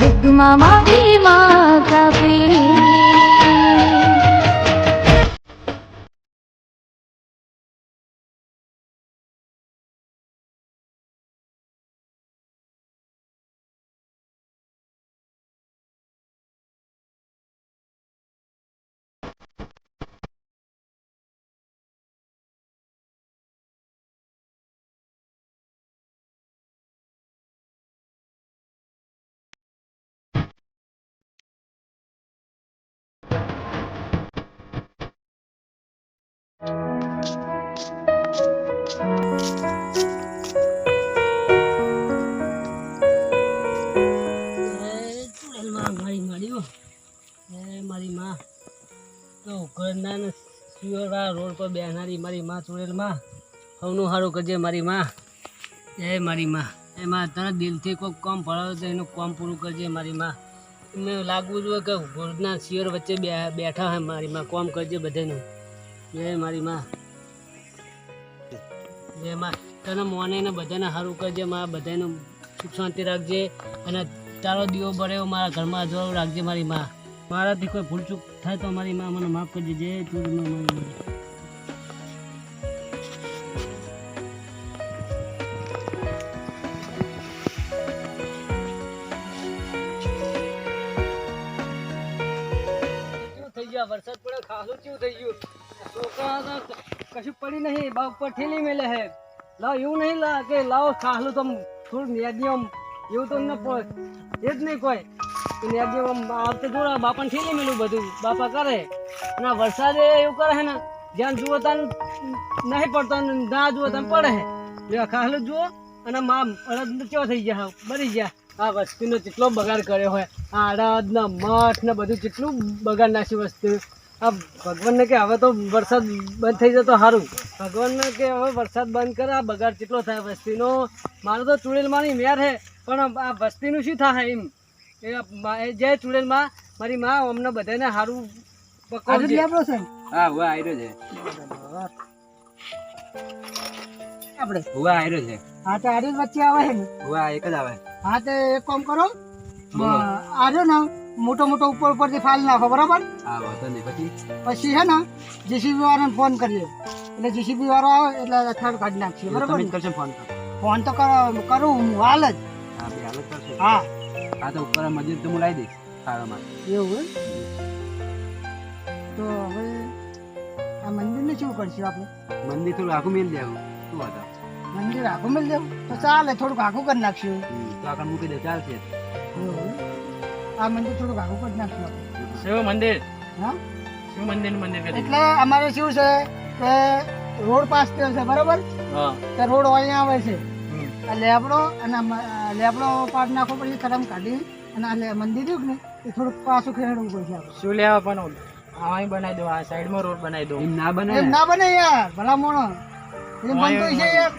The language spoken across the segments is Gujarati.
દિગમાં મારી માં સુયોરા રોડ પર બેહનારી મારી માં ચૂડેલમાં સૌનું સારું કરજે મારી માં. જય મારી માં. એમાં તને દિલથી કોઈ કામ ભરાવે તો એનું કામ પૂરું કરજે મારી માં. મેં લાગવું જોઈએ કે ઘરના શિયર વચ્ચે બેઠા હોય મારી માં. કામ કરજે બધાનું. જય મારી માં. જય માં. તને મોને ને બધાને સારું કરજે, મારા બધાનું સુખ શાંતિ રાખજે અને તારો દીવો બળ્યો મારા ઘરમાં જો રાખજે મારી માં. મારાથી કોઈ ભૂલચૂક થાય તો મારી માં મને માફ કરજે. જય તું મારી માં ગયા વરસાદ પડે ખાસું ચીવું થઈ ગયું. છોકરા કશું પડી નહીં, બા ઉપર ઠેલી મેલે હે. લાવ, એવું નહીં લા કે લાવો, ખાસલું તમ થોડું આમ, એવું તો ન એ જ નહીં કોઈ. આવતે જોડા બાપાને ઠેલી મેલું બધું. બાપા કરે. અને વરસાદ એવું કરે ને, જ્યાં જુઓ ત્યાં નહીં પડતો ના જુઓ ત્યાં પડે હે. ખાસલું જુઓ, અને મા અડદ કેવો થઈ ગયા બરી ગયા. આ વસ્તીનો કેટલો બગાડ કર્યો હોય આ અડદ ને મઠ ને બધું કેટલું બગાડ નાખ્યું વસ્તુ. આ ભગવાનને કે હવે તો વરસાદ બંધ થઈ જતો સારું ભગવાનને કે હવે વરસાદ બંધ કરે આ બગાડ કેટલો થાય વસ્તીનો. મારો તો ચૂડેલમાંની મેર છે પણ આ વસ્તીનું શું થાય એમ? એ જય ચૂડેલમાં મારી માં અમને બધાને સારું પકવજે હા હુવા આવ્યો છે. આપણે. હુવા આવ્યો છે. હા તો આડી વચ્ચે આવે છે ને? હુવા એક જ આવે. હા તો એક કામ કરો. આજો ને મોટો મોટો ઉપર ઉપરથી ફાઇલ નાખો બરાબર? પછી? પછી છે ને જીસીબી વાળાને ફોન કરીએ. એટલે જીસીબી વાળો આવે એટલે થર્ડ કાઢી નાખીએ બરાબર ફોન તો. ફોન તો કરો- કરું હું હાલ જ. હા હાલ હા. તો ઉપર મજૂર તો હું લાવી દઈશ સારામાં એવું હોય? તો હવે આ મંદિરને શું કરશું આપણે? મંદિર થોડું આખું મેળ દેવું. શું વાત મંદિર આખું મળી જવું તો ચાલે થોડુંક આખું કરી નાખશું. તો આગળ મૂકી દે ચાલશે. આ મંદિર થોડુંક આખું કરી નાખશું શિવ મંદિર? હા? શિવ મંદિર મંદિર એટલે અમારે શું છે કે રોડ પાસ થયો છે બરાબર? તો રોડ અહીંયા આવે છે. આ લેબડો અને લેબડો પાડ નાખો પછી કરમ કાઢી અને આ મંદિર રહ્યું ને એ થોડુંક પાછું ખેડવું પડશે શું લેવા પણ અહીં બનાવી દો આ સાઈડમાં રોડ બનાવી દો. ના બને ના બને યાર ભલા મોણો. એ બનતો છે યાર.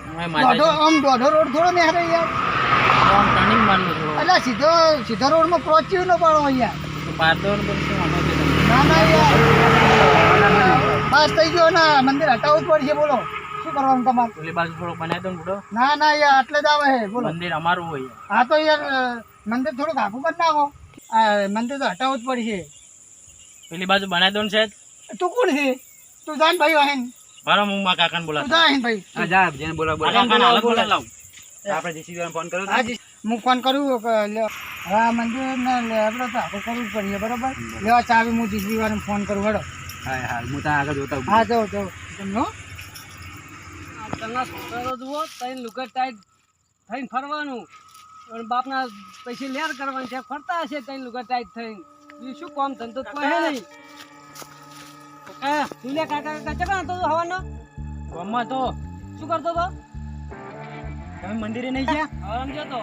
દોઢો આમ દોઢો રોડ થોડો ને હારે યાર. ટર્નિંગ મારવું થોડું એટલે સીધો સીધો રોડમાં પહોંચ્યું ન પડો યાર પાતો ના ના યાર. બસ થઈ ગયો. ના મંદિર હટાવવું જ પડશે બોલો. શું કરવાનું તમારે? પેલી બાજુ થોડું બનાવી દો ને બુડો ના ના યાર એટલે જ આવે છે બોલો. મંદિર અમારું હોય હા તો યાર મંદિર થોડુંક આખું કરી નાખો. આ મંદિર તો હટાવવું જ પડશે. પેલી બાજુ બનાવી દો ને સાહેબ. તું કોણ છે? તું જાન ભાઈ વાહેન. મારો હું મારા કાકાને તું બોલાવ જા હેન ભાઈ. હા જા જેને બોલાવ બોલાવ. કાકાને હાલત બોલાવ. આપણે જીસીબી ફોન કર્યો? હાજી હું ફોન કરું હવે આ મંદિર ને લેબડો તો આખું કરવું જ પડશે બરાબર? લેવા ચાવી હું જીસબી વાળાને ફોન કરું હેડો. હા હા હું ત્યાં આગળ જોતા. હા જાઓ જાઓ. તમને તમે છોકરો જુઓ તઈને લુગર ટાઈટ થઈને ફરવાનું. અને બાપના પૈસે લેર કરવાની છે ફરતા હશે તઈને લુગર ટાઈટ થઈને. શું કામ ધંધો તો હે નહીં. કાકા તું લે કાકા કાકા ચકા તો હવાનો? ગામમાં તો. શું કરતો તો તમે મંદિરે નહીં ગયા? હવામ તો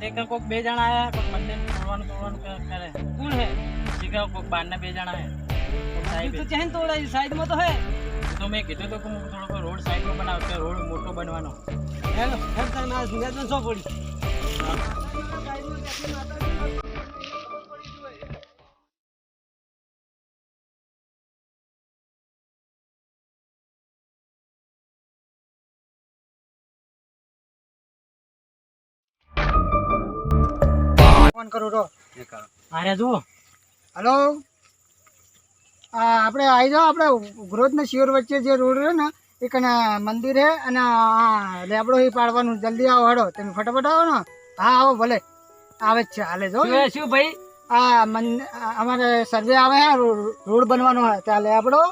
તે કે કોક બે જણા આયા કોક મંદિર તોડવાનું તોડવાનું કરે. કોણ હે? શીખે કોક બારના બે જણા હે સાહેબ. તો ચહેન તોડાય સાઈડમાં તો હે. તો મેં કીધું તો કે હું થોડોક રોડ સાઈડમાં બનાવ કે રોડ મોટો બનવાનો. હેલો હેડ તાર ના સુરતમાં સો પડી ફોન કરું તો અરે જુઓ. હલો? આપણે આવી જાઓ આપણે ઉઘરોજ ને શિયોર વચ્ચે જે રોડ રહ્યો ને એ કને મંદિર હે અને આ લેબડો એ પાડવાનું. જલ્દી આવો હડો. તમે ફટાફટ આવો ને. હા આવો ભલે. આવે જ છે. હાલે જો શું ભાઈ? આ અમારે સર્વે આવે હે રોડ બનવાનો હે. ત્યાં લેબડો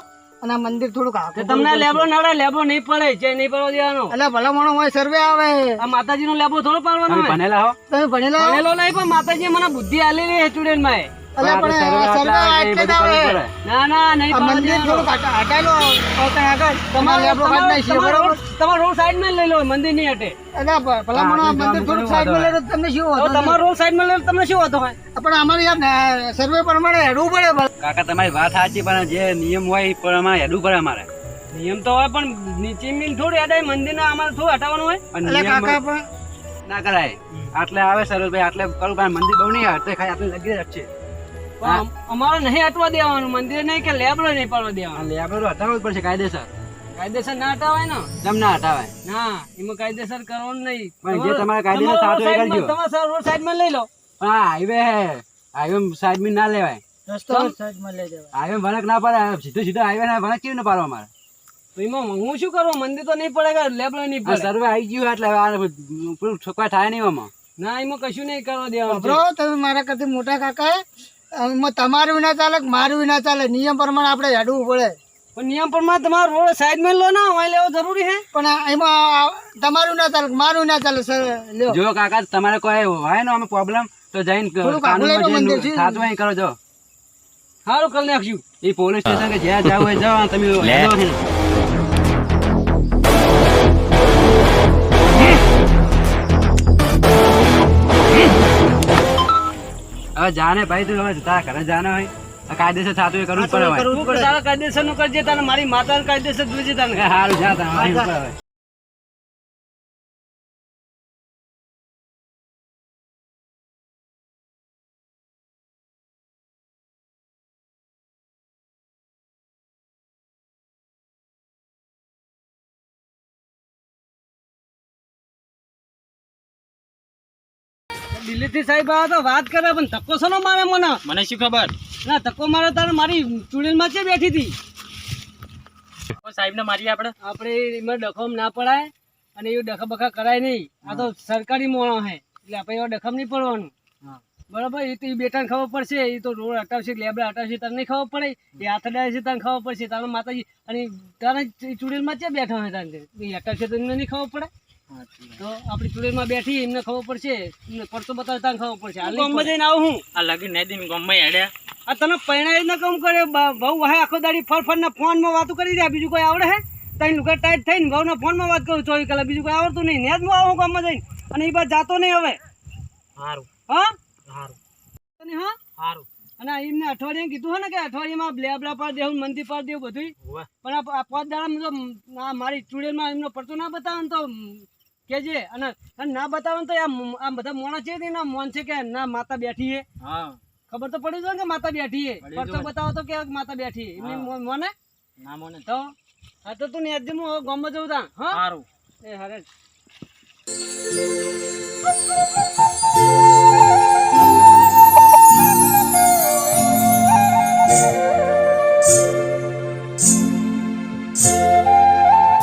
અને આ મંદિર થોડુંક તો તમને લેબો નડે લેબો નહીં પડે જે નહીં પડવા દેવાનો. એટલે ભલામણો હોય સર્વે આવે. આ માતાજી નો લેબો થોડો પાડવાનો તમે ભણેલા હો? તમે ભણેલા ભણેલો નહીં પણ માતાજી મને બુદ્ધિ આલેલી છે સ્ટુડન્ટમાં એટલે પણ સર્વે આ જ આવે ના ના નહીં આ મંદિર થોડું હટા- હટાયેલો આવતા આગળ તમારે આપણો વાત નહીં તમારો બરોબર? રોડ- તમારો રોડ સાઈડમાં લઈ લો મંદિર નહીં હટે અલે ભલા માણો મંદિર થોડું સાઈડમાં લઈ લો તમને શું હતો તમારો રોડ સાઈડમાં લઈ લો તમને શું હતો હોય? પણ અમારે યાર સર્વે પ્રમાણે હેડવું પડે કાકા તમારી વાત સાચી પણ જે નિયમ હોય એ પ્રમાણે હેડવું પડે અમારે. નિયમ તો હોય પણ નીચે મિલ થોડું હેડાય મંદિર ના અમારે થોડું હટાવવાનું હોય. અલે કાકા પણ ના કરાય. આટલે આવે સરોજભાઈ આટલે કરું ભાઈ મંદિર બહુ નહીં આવે ખાલી આપણે લગી જ છે અમારે નહીં હટવા દેવાનું મંદિર નહીં કે લેબડો નહીં પડવા દેવાનું. આ લેબરો હટાવવું જ પડશે કાયદેસર. કાયદેસર ના હટાવાય ને? તમ ના હટાવાય? ના એમાં કાયદેસર કરવાનું નહીં. પણ જે તમારે કાયદેસર સાચો એ કરજો. તમારા રોડ સાઈડમાં લઈ લો. હા હાઈવે હાઈવે સાઈડમાં ના લેવાય. રસ્તો સાઈડમાં લઈ જવાય હાઈવે ભણક ના પડે સીધો સીધો હાઈવે ના ભણક કેવી ના પાડવા મારે? તો એમાં હું શું કરું? મંદિર તો નહીં પડે કે લેબડો નહીં પડે? સર્વે આવી ગયું એટલે આ પેલું છોકરા થાય નહીં એમાં ના એમાં કશું નહીં કરવા દેવાનું. તમે મારા કરતા મોટા કાકા તમારું વિના ચાલે મારું વિના ચાલે? નિયમ પ્રમાણે આપણે હેડવું પડે. પણ નિયમ પ્રમાણે તમારો રોડ સાઈડ મેન લો ના હોય લેવો જરૂરી છે પણ એમાં તમારું ના ચાલે મારું ના ચાલે સર? લ્યો. જો કાકા તમારે કોઈ હોય ને અમે પ્રોબ્લેમ તો જઈને કાનૂનમાં જઈને કરો જો. સારું કરી નાખશું એ પોલીસ સ્ટેશન કે જ્યાં જાવ હોય જાઓ તમે હવે જાને ભાઈ તું હવે તારા ઘરે જાને હોય. કાયદેસર સાચું એ કરવું પડે કાયદેસરનું કરજે તારે મારી માતા કાયદેસર જોઈજે તને. હારું જા દિલ્હીથી સાહેબ આવ્યા તો વાત કરે પણ ધક્કો શો મારે મને? મને શું ખબર? ના ધક્કો મારે તારે મારી ચૂડેલમાં છે બેઠી હતી. સાહેબ ને મારી આપણે? આપણે એમાં ડખમ ના પડાય અને એ ડખા બખા કરાય નહીં. આ તો સરકારી મોણો હે. એટલે આપણે એવા ડખમ નહીં પડવાનું. બરાબર? એ તો એ બેટાને ખબર પડશે. એ તો રોડ હટાવશે લેબડા હટાવશે તને નહીં ખબર પડે? એ હાથ અડાડે છે તને ખબર પડશે. તારા માતાજી અને તારા ચૂડેલમાં ક્યાં બેઠા હોય એ હટાવશે તો એમને નહીં ખબર પડે. તો આપણી ચૂડેલમાં બેઠી એમને ખબર પડશે. એમને પડતો બતાવે તને ખબર પડશે. હાલ ગામમાં જઈને આવું હું. આ લગી નહીં દિન ગમે હેડ્યા આ તને પરણાય ન કામ કરે. બહુ વાહે આખો દાડી ફર ફરના ફોનમાં વાતો કરી રહ્યા. બીજું કોઈ આવડે હે? તઈ લુકા ટાઈટ થઈને બહુના ફોનમાં વાત કરું ચોવીસ કલાક. બીજું કોઈ આવડતું નહીં. ને જ હું આવું ગામમાં જઈને. અને એ બાદ જાતો નહીં હવે. સારું હા? સારું તને હા? સારું અને આ એમને અઠવાડિયે કીધું હોય ને કે અઠવાડિયામાં બ્લેબલા પર દેવું મંદિર પર દેવું બધું પણ આ પાંચ દાડા મારી ચૂડેલમાં એમનો પડતો ના બતાવે ને તો કેજે અને ના બતાવો તો આ બધા મોણા છે ના મોન છે કે ના માતા બેઠી છે હા. ખબર તો પડી જાય કે માતા બેઠી છે પર તો બતાવો તો કે માતા બેઠી એમની મોને? ના મોને. તો? હા તો તું નેજ હું ગામમાં જવું તા હા? સારું એ હરે.